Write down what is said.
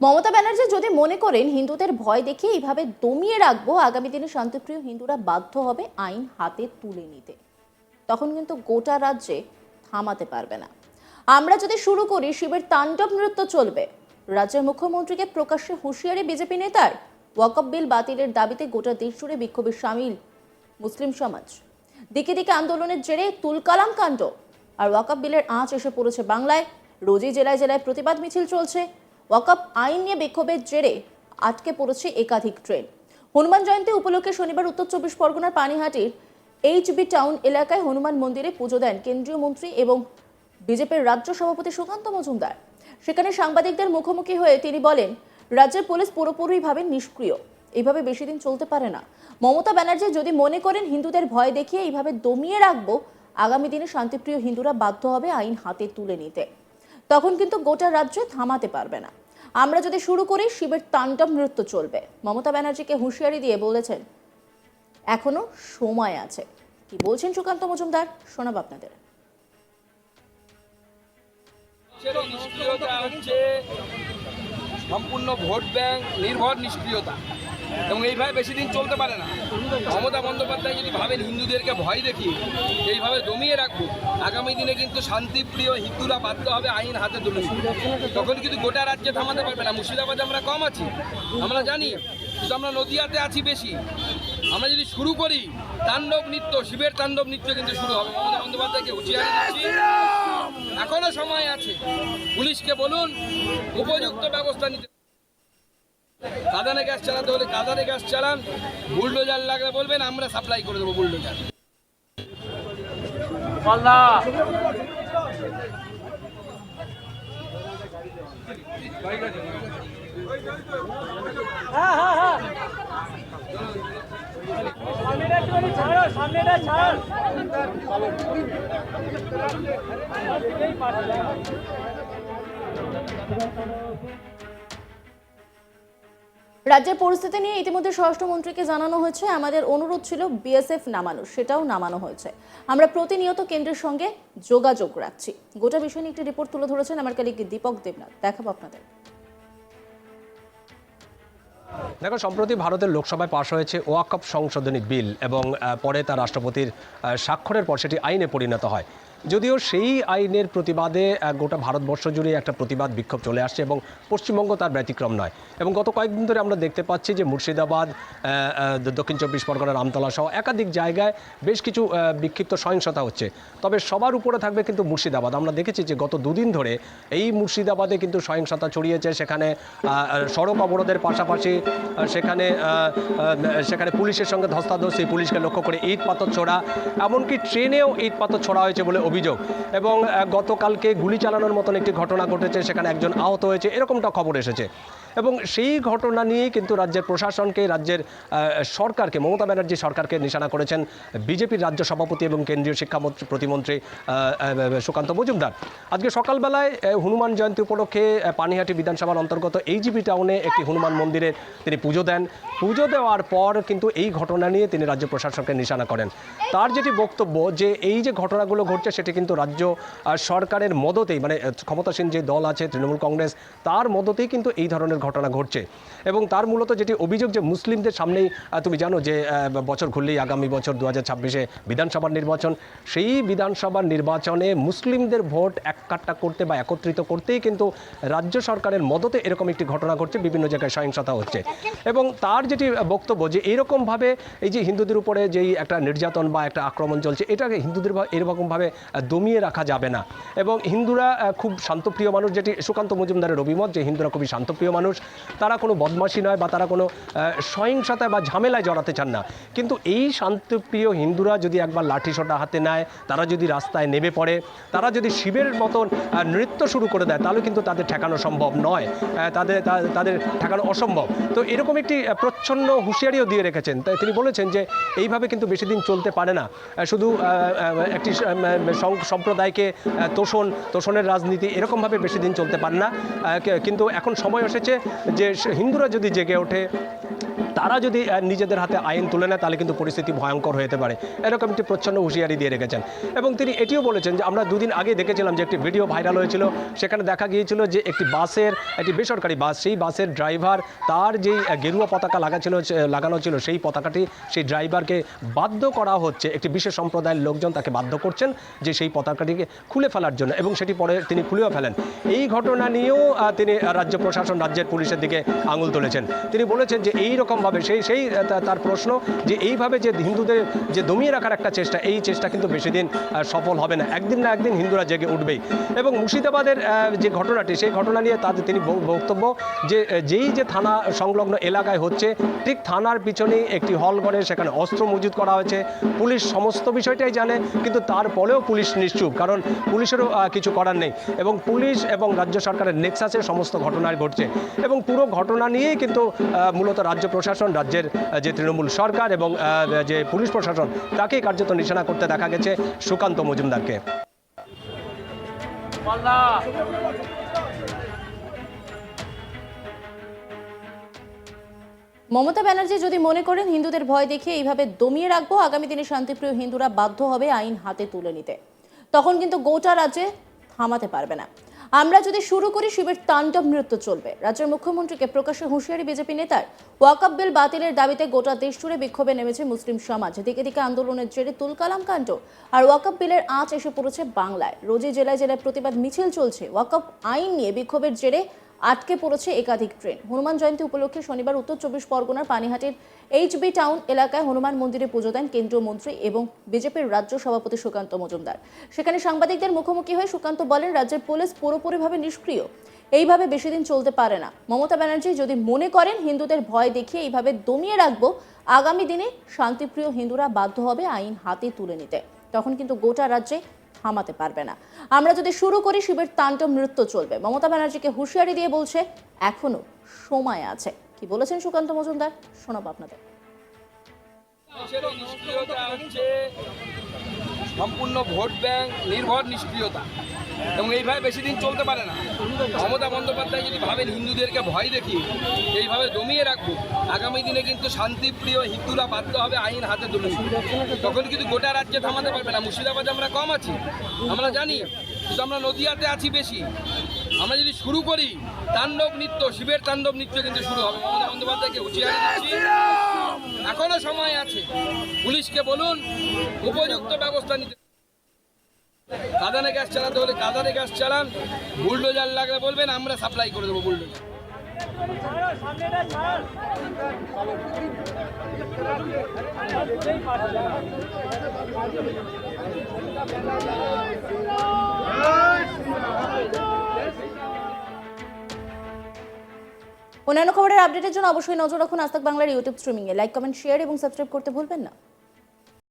মমতা ব্যানার্জি যদি মনে করেন হিন্দুদের ভয় দেখিয়ে এইভাবে দমিয়ে রাখব, আগামী দিনে শান্তিপ্রিয় হিন্দুরা বাধ্য হবে আইন হাতে তুলে নিতে। তখন কিন্তু গোটা রাজ্যে থামাতে পারবে না। আমরা যদি শুরু করি, শিবের তাণ্ডব নৃত্য চলবে। রাজ্যের মুখ্যমন্ত্রীকে প্রকাশ্যে হুঁশিয়ারি বিজেপি নেতার ওয়াকফ বিল বাতিলের দাবিতে গোটা দেশ জুড়ে বিক্ষোভে সামিল মুসলিম সমাজ। দিকে দিকে আন্দোলনের জেরে তুলকালাম কাণ্ড। আর ওয়াকফ বিলের আঁচ এসে পড়েছে বাংলায়। রোজই জেলায় জেলায় প্রতিবাদ মিছিল চলছে। ওয়াকফ আইন নিয়ে বিক্ষোভের জেরে আটকে পড়েছে একাধিক ট্রেন। হনুমান জয়ন্তী উপলক্ষে শনিবার উত্তর চব্বিশ পরগনার পানিহাটির এইচবি টাউন এলাকায় হনুমান মন্দিরে পুজো দেন কেন্দ্রীয় মন্ত্রী এবং বিজেপির রাজ্য সভাপতি সুকান্ত মজুমদার। সেখানে সাংবাদিকদের মুখোমুখি হয়ে তিনি বলেন, রাজ্যের পুলিশ পুরোপুরিভাবে নিষ্ক্রিয়। এইভাবে বেশি দিন চলতে পারে না। মমতা ব্যানার্জি যদি মনে করেন হিন্দুদের ভয় দেখিয়ে এইভাবে দমিয়ে রাখব, আগামী দিনে শান্তিপ্রিয় হিন্দুরা বাধ্য হবে আইন হাতে তুলে নিতে। তখন কিন্তু গোটা রাজ্যে থামাতে পারবে না। আমরা যদি শুরু করি, শিবের তাণ্ডব নৃত্য চলবে। মমতা ব্যানার্জিকে হুঁশিয়ারি দিয়ে বলেছেন, এখনও সময় আছে। কি বলছেন সুকান্ত মজুমদার? শোনাব আপনাদের। সম্পূর্ণ ভোট ব্যাংক নির্ভর নিষ্ক্রিয়তা। এবং এইভাবে বেশি দিন চলতে পারে না। মমতা বন্দ্যোপাধ্যায় যদি ভাবেন হিন্দুদেরকে ভয় দেখি এইভাবে দমিয়ে রাখব, আগামী দিনে কিন্তু শান্তিপ্রিয় হিন্দুরা বাধ্য হবে আইন হাতে তুলে। তখন কিন্তু গোটা রাজ্যে থামাতে পারবে না। মুর্শিদাবাদে আমরা কম আছি। আমরা জানি, কিন্তু আমরা নদিয়াতে আছি বেশি। আমরা যদি শুরু করি, তাণ্ডব নৃত্য, শিবের তাণ্ডব নৃত্য কিন্তু শুরু হবে। মমতা বন্দ্যোপাধ্যায়কে হুঁশিয়ারি দিচ্ছি, এখনও সময় আছে। পুলিশকে বলুন, উপযুক্ত ব্যবস্থা নিতে কাদানে গ্যাস চালাতে হলে কাদানে গ্যাস চালান বুলডোজার লাগলে বলবেন আমরা সাপ্লাই করে দেবো বুলডোজার সামনেটা ছাড়ো সামনেটা ছাড়। রাজ্যের পরিস্থিতি নিয়ে ইতিমধ্যে স্বরাষ্ট্রমন্ত্রীকে জানানো হয়েছে। আমাদের অনুরোধ ছিল বিএসএফ নামানো সেটাও নামানো হয়েছে। আমরা প্রতিনিয়ত কেন্দ্রের সঙ্গে যোগাযোগ রাখছি। গোটা বিষয় নিয়ে একটি রিপোর্ট তুলে ধরেছেন আমার কালিক দীপক দেবনাথ। দেখাবো আপনাদের। দেখো সম্প্রতি ভারতের লোকসভায় পাশ হয়েছে ওয়াকফ সংশোধনী বিল এবং পরে তা রাষ্ট্রপতির স্বাক্ষরের পর সেটি আইনে পরিণত হয়। যদিও সেই আইনের প্রতিবাদে গোটা ভারতবর্ষ জুড়ে একটা প্রতিবাদ বিক্ষোভ চলে আসছে এবং পশ্চিমবঙ্গ তার ব্যতিক্রম নয়। এবং গত কয়েকদিন ধরে আমরা দেখতে পাচ্ছি যে মুর্শিদাবাদ দক্ষিণ চব্বিশ পরগনার আমতলা সহ একাধিক জায়গায় বেশ কিছু বিক্ষিপ্ত সহিংসতা হচ্ছে। তবে সবার উপরে থাকবে কিন্তু মুর্শিদাবাদ। আমরা দেখেছি যে গত দুদিন ধরে এই মুর্শিদাবাদে কিন্তু সহিংসতা ছড়িয়েছে। সেখানে সড়ক অবরোধের পাশাপাশি সেখানে সেখানে পুলিশের সঙ্গে ধস্তাধস্তি, পুলিশকে লক্ষ্য করে ইট পাথর ছোড়া, এমনকি ট্রেনেও ইট পাথর ছোড়া হয়েছে বলে অভিযোগ। এবং গতকালকে গুলি চালানোর মতন একটি ঘটনা ঘটেছে, সেখানে একজন আহত হয়েছে, এরকমটা খবর এসেছে। এবং সেই ঘটনা নিয়েই কিন্তু রাজ্যের প্রশাসনকে, রাজ্যের সরকারকে, মমতা ব্যানার্জি সরকারকে নিশানা করেছেন বিজেপির রাজ্য সভাপতি এবং কেন্দ্রীয় শিক্ষামন্ত্রী, প্রতিমন্ত্রী সুকান্ত মজুমদার। আজকে সকালবেলায় হনুমান জয়ন্তী উপলক্ষে পানিহাটি বিধানসভার অন্তর্গত এইজিবি টাউনে একটি হনুমান মন্দিরে তিনি পুজো দেন। পুজো দেওয়ার পর কিন্তু এই ঘটনা নিয়ে তিনি রাজ্য প্রশাসনকে নিশানা করেন। তার যেটি বক্তব্য যে এই যে ঘটনাগুলো ঘটছে সেটি কিন্তু রাজ্য সরকারের মদতেই মানে ক্ষমতাসীন যে দল আছে, তৃণমূল কংগ্রেস, তার মদতেই কিন্তু এই ধরনের ঘটনা ঘটছে। এবং তার মূলত যেটি অভিযোগ যে মুসলিমদের সামনেই তুমি জানো যে বছর ঘুরলেই আগামী বছর দু হাজার ছাব্বিশে বিধানসভার নির্বাচন, সেই বিধানসভার নির্বাচনে মুসলিমদের ভোট এককাট্টা করতে বা একত্রিত করতেই কিন্তু রাজ্য সরকারের মদতে এরকম একটি ঘটনা ঘটছে, বিভিন্ন জায়গায় সহিংসতা হচ্ছে। এবং তার যেটি বক্তব্য যে এরকমভাবে এই যে হিন্দুদের উপরে যেই একটা নির্যাতন বা একটা আক্রমণ চলছে, এটাকে হিন্দুদের এরকমভাবে দমিয়ে রাখা যাবে না। এবং হিন্দুরা খুব শান্তপ্রিয় মানুষ, যেটি সুকান্ত মজুমদারের অভিমত যে হিন্দুরা খুবই শান্তপ্রিয় মানুষ, তারা কোনো বদমাশি নয় বা তারা কোনো সহিংসতায় বা ঝামেলায় জড়াতে চান না। কিন্তু এই শান্তপ্রিয় হিন্দুরা যদি একবার লাঠি সোটা হাতে নেয়, তারা যদি রাস্তায় নেমে পড়ে, তারা যদি শিবের মতন নৃত্য শুরু করে দেয়, তাহলে কিন্তু তাদের ঠেকানো সম্ভব নয়। তাদের তাদের ঠেকানো অসম্ভব। তো এরকম একটি প্রচ্ছন্ন হুঁশিয়ারিও দিয়ে রেখেছেন। তাই তিনি বলেছেন যে, এইভাবে কিন্তু বেশি দিন চলতে পারে না। শুধু একটি সম্প্রদায়কে তোষণ, তোষণের রাজনীতি এরকমভাবে বেশি দিন চলতে পার না। কিন্তু এখন সময় এসেছে যে হিন্দুরা যদি জেগে ওঠে তারা যদি নিজেদের হাতে আইন তুলে নেয়, তাহলে কিন্তু পরিস্থিতি ভয়ঙ্কর যেতে পারে। এরকম একটি প্রচ্ছন্ন হুঁশিয়ারি দিয়ে রেখেছেন। এবং তিনি এটিও বলেছেন যে, আমরা দুদিন আগে দেখেছিলাম যে একটি ভিডিও ভাইরাল হয়েছিল। সেখানে দেখা গিয়েছিল যে একটি বাসের, একটি বেসরকারি বাস, সেই বাসের ড্রাইভার তার যেই গেরুয়া পতাকা লাগা ছিল লাগানো ছিল, সেই পতাকাটি সেই ড্রাইভারকে বাধ্য করা হচ্ছে। একটি বিশেষ সম্প্রদায়ের লোকজন তাকে বাধ্য করছেন যে সেই পতাকাটিকে খুলে ফেলার জন্য এবং সেটি পরে তিনি খুলেও ফেলেন। এই ঘটনা নিয়েও তিনি রাজ্য প্রশাসন, রাজ্যের পুলিশের দিকে আঙুল তুলেছেন। তিনি বলেছেন যে, এই রকমভাবে সেই সেই তার প্রশ্ন যে এইভাবে যে হিন্দুদের যে দমিয়ে রাখার একটা চেষ্টা, এই চেষ্টা কিন্তু বেশি দিন সফল হবে না। একদিন না একদিন হিন্দুরা জেগে উঠবেই। এবং মুর্শিদাবাদের যে ঘটনাটি, সেই ঘটনা নিয়ে তাদের তিনি বক্তব্য যে যেই যে থানা সংলগ্ন এলাকায় হচ্ছে, ঠিক থানার পিছনেই একটি হল ঘরে সেখানে অস্ত্র মজুত করা হয়েছে। পুলিশ সমস্ত বিষয়টাই জানে, কিন্তু তারপরেও পুলিশ নিশ্চুপ, কারণ পুলিশেরও কিছু করার নেই। এবং পুলিশ এবং রাজ্য সরকারের নেক্সাসে সমস্ত ঘটনায় ঘটছে। এবং পুরো ঘটনা নিয়েই কিন্তু মূলত রাজ্য প্রশাসন রাজ্যের যে তৃণমূল সরকার এবং যে পুলিশ প্রশাসন, তাকেই কার্যত নিশানা করতে দেখা গেছে সুকান্ত মজুমদারকে। মমতা ব্যানার্জি যদি মনে করেন, হিন্দুদের ভয় দেখিয়ে এইভাবে দমিয়ে রাখব, আগামী দিনে শান্তিপ্রিয় হিন্দুরা বাধ্য হবে আইন হাতে তুলে নিতে। তখন কিন্তু গোটা রাজ্যে থামাতে পারবে না। আমরা যদি শুরু করি, শিবের তাণ্ডব নৃত্য চলবে। রাজ্যের মুখ্যমন্ত্রীকে প্রকাশ্যে হুঁশিয়ারি বিজেপি নেতার। ওয়াকআপ বিল বাতিলের দাবিতে গোটা দেশ জুড়ে বিক্ষোভে নেমেছে মুসলিম সমাজ। দিকে দিকে আন্দোলনের জেরে তুলকালাম কাণ্ড আর ওয়াকআপ বিলের আঁচ এসে পড়েছে বাংলায়। রোজি জেলায় জেলায় প্রতিবাদ মিছিল চলছে। ওয়াকআপ আইন নিয়ে বিক্ষোভের জেরে আটকে পড়েছে একাধিক ট্রেন। হনুমান জয়ন্তী উপলক্ষে শনিবার উত্তর চব্বিশ পরগনার পানিহাটির এইচবি টাউন এলাকায় হনুমান মন্দিরে পুজো দেন কেন্দ্রীয় মন্ত্রী এবং বিজেপির রাজ্য সভাপতি সুকান্ত মজুমদার। সেখানে সাংবাদিকদের মুখোমুখি হয়ে সুকান্ত বলেন, রাজ্যের পুলিশ পুরোপুরিভাবে নিষ্ক্রিয়। এইভাবে বেশি দিন চলতে পারে না। মমতা ব্যানার্জি যদি মনে করেন হিন্দুদের ভয় দেখিয়ে এইভাবে দমিয়ে রাখব, আগামী দিনে শান্তিপ্রিয় হিন্দুরা বাধ্য হবে আইন হাতে তুলে নিতে। তখন কিন্তু গোটা রাজ্যে থামাতে পারবে না। আমরা যদি শুরু করি, শিবের তাণ্ডব নৃত্য চলবে। মমতা ব্যানার্জিকে হুঁশিয়ারি দিয়ে বলছে, এখনও সময় আছে। কি বলেছেন সুকান্ত মজুমদার? শোনাব আপনাদের। সম্পূর্ণ ভোট ব্যাংক নির্ভর নিষ্ক্রিয়তা। এবং এইভাবে বেশি দিন চলতে পারে না। মমতা বন্দ্যোপাধ্যায় যদি ভাবেন হিন্দুদেরকে ভয় দেখিয়ে এইভাবে দমিয়ে রাখব, আগামী দিনে কিন্তু শান্তিপ্রিয় হিন্দুরা বাধ্য হবে আইন হাতে তুলে। তখন কিন্তু গোটা রাজ্যে থামাতে পারবে না। মুর্শিদাবাদে আমরা কম আছি। আমরা জানি, কিন্তু আমরা নদিয়াতে আছি বেশি। আমরা যদি শুরু করি, তাণ্ডব নৃত্য, শিবের তাণ্ডব নৃত্য কিন্তু শুরু হবে। মমতা বন্দ্যোপাধ্যায়কে হুঁশিয়ারি দিচ্ছি এখনও সময় আছে। পুলিশকে বলুন, উপযুক্ত ব্যবস্থা নিতে কাদানে গ্যাস চালাতে হলে কাদানে গ্যাস চালান, বুলডোজার লাগলে বলবেন, আমরা সাপ্লাই করে দেবো বুলডোজার। অন্যান্য খবরের আপডেটের জন্য অবশ্যই নজর রাখুন আস্তাক বাংলার ইউটিউব স্ট্রিমিংয়ে। লাইক, কমেন্ট, শেয়ার এবং সাবস্ক্রাইব করতে ভুলবেন না।